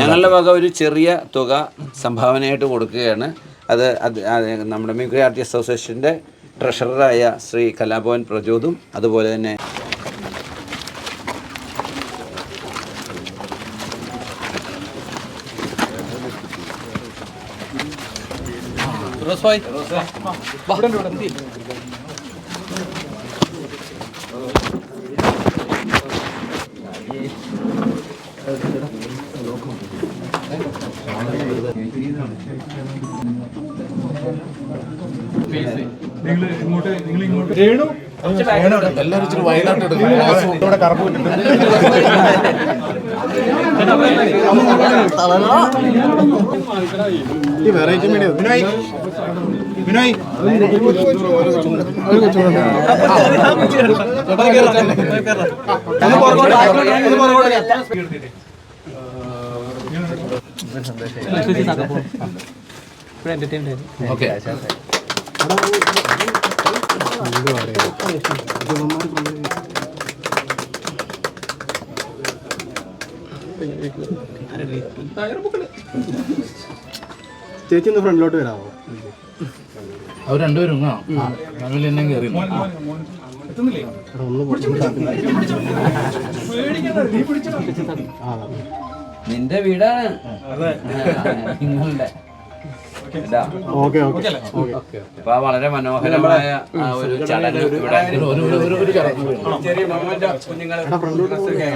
ഞങ്ങളുടെ വക ഒരു ചെറിയ തുക സംഭാവനയായിട്ട് കൊടുക്കുകയാണ്. അത് അത് നമ്മുടെ മിമിക്രി ആർട്ടിസ്റ്റ് അസോസിയേഷന്റെ ട്രഷററായ ശ്രീ കലാഭവൻ പ്രചോദും അതുപോലെ തന്നെ എല്ലാവരും ഇച്ചിരി വയനാട്ട് എടുക്കും ഇവിടെ കറപ്പ് ഈ വെറൈറ്റി മീഡിയ വിനോയ് വിനോയ് ഒരു കൊച്ചു ഓക്കെ ചേച്ചി ഒന്ന് ഫ്രണ്ടിലോട്ട് വരാമോ? അവർ രണ്ടുപേരും എന്നെ കയറി ഒന്ന് നിന്റെ വീടാണ്. നിങ്ങളുടെ. ഇതാ. Okay okay. ഓക്കെ അപ്പൊ ആ വളരെ മനോഹരമായ ആ ഒരു ചടങ്ങ് ഇവിടെ ചെറിയ മൊമെന്റ് ഓക്കെ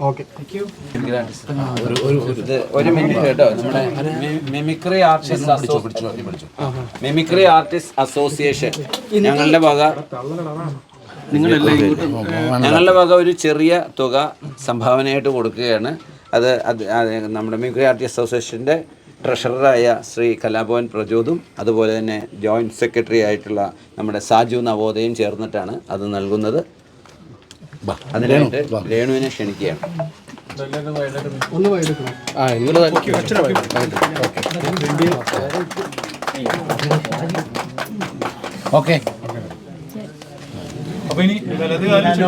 ഒരു ഒരു ഒരു ഒരു മിനിറ്റ് കേട്ടോ. നമ്മുടെ mimicry artist mimicry artist association ഞങ്ങളുടെ വക ഞങ്ങളുടെ വക ഒരു ചെറിയ തുക സംഭാവനയായിട്ട് കൊടുക്കുകയാണ്. അത് അത് അത് നമ്മുടെ മിമിക്രി ആർട്ടിസ്റ്റ് അസോസിയേഷന്റെ ട്രഷററായ ശ്രീ കലാഭവൻ പ്രചോദും അതുപോലെ തന്നെ ജോയിന്റ് സെക്രട്ടറി ആയിട്ടുള്ള നമ്മുടെ സാജു നവോദയും ചേർന്നിട്ടാണ് അത് നൽകുന്നത്. അതിനായിട്ട് രേണുവിനെ ക്ഷണിക്കുകയാണ്. ഒന്ന് വൈകിട്ട് ആ നിങ്ങൾ ഓക്കെ അപ്പൊ ഇനി വലത് കാലം